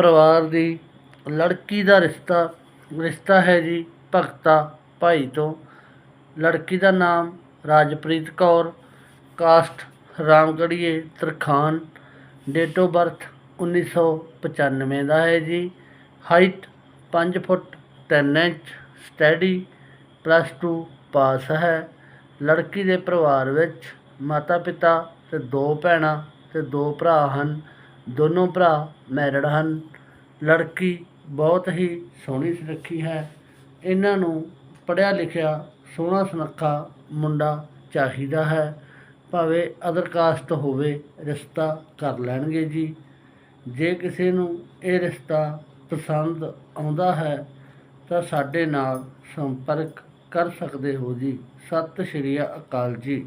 ਪਰਿਵਾਰ ਦੀ ਲੜਕੀ ਦਾ ਰਿਸ਼ਤਾ ਰਿਸ਼ਤਾ ਹੈ ਜੀ ਭਗਤਾ ਭਾਈ ਤੋਂ। ਲੜਕੀ ਦਾ ਨਾਮ ਰਾਜਪ੍ਰੀਤ ਕੌਰ, ਕਾਸਟ ਰਾਮਗੜੀਏ ਤਰਖਾਨ ਡੇਟ ਆਫ ਬਰਥ 1995 ਦਾ ਹੈ ਜੀ। Height 5 foot 3 inch study plus 2 pass ਹੈ। ਲੜਕੀ ਦੇ ਪਰਿਵਾਰ ਵਿੱਚ ਮਾਤਾ ਪਿਤਾ ਤੇ ਦੋ ਭੈਣਾਂ ਤੇ ਦੋ ਭਰਾ ਹਨ। ਦੋਨੋਂ ਭਰਾ ਮੈਰਿਡ ਹਨ। ਲੜਕੀ ਬਹੁਤ ਹੀ ਸੋਹਣੀ ਸੁਨੱਖੀ ਹੈ। ਇਹਨਾਂ ਨੂੰ ਪੜ੍ਹਿਆ ਲਿਖਿਆ ਸੋਹਣਾ ਸੁਨੱਖਾ ਮੁੰਡਾ ਚਾਹੀਦਾ ਹੈ। ਭਾਵੇਂ ਅਦਰ ਕਾਸਟ ਹੋਵੇ, ਰਿਸ਼ਤਾ ਕਰ ਲੈਣਗੇ ਜੀ। ਜੇ ਕਿਸੇ ਨੂੰ ਇਹ ਰਿਸ਼ਤਾ ਪਸੰਦ ਆਉਂਦਾ ਹੈ, ਤਾਂ ਸਾਡੇ ਨਾਲ ਸੰਪਰਕ ਕਰ ਸਕਦੇ ਹੋ ਜੀ। ਸਤਿ ਸ਼੍ਰੀ ਅਕਾਲ ਜੀ।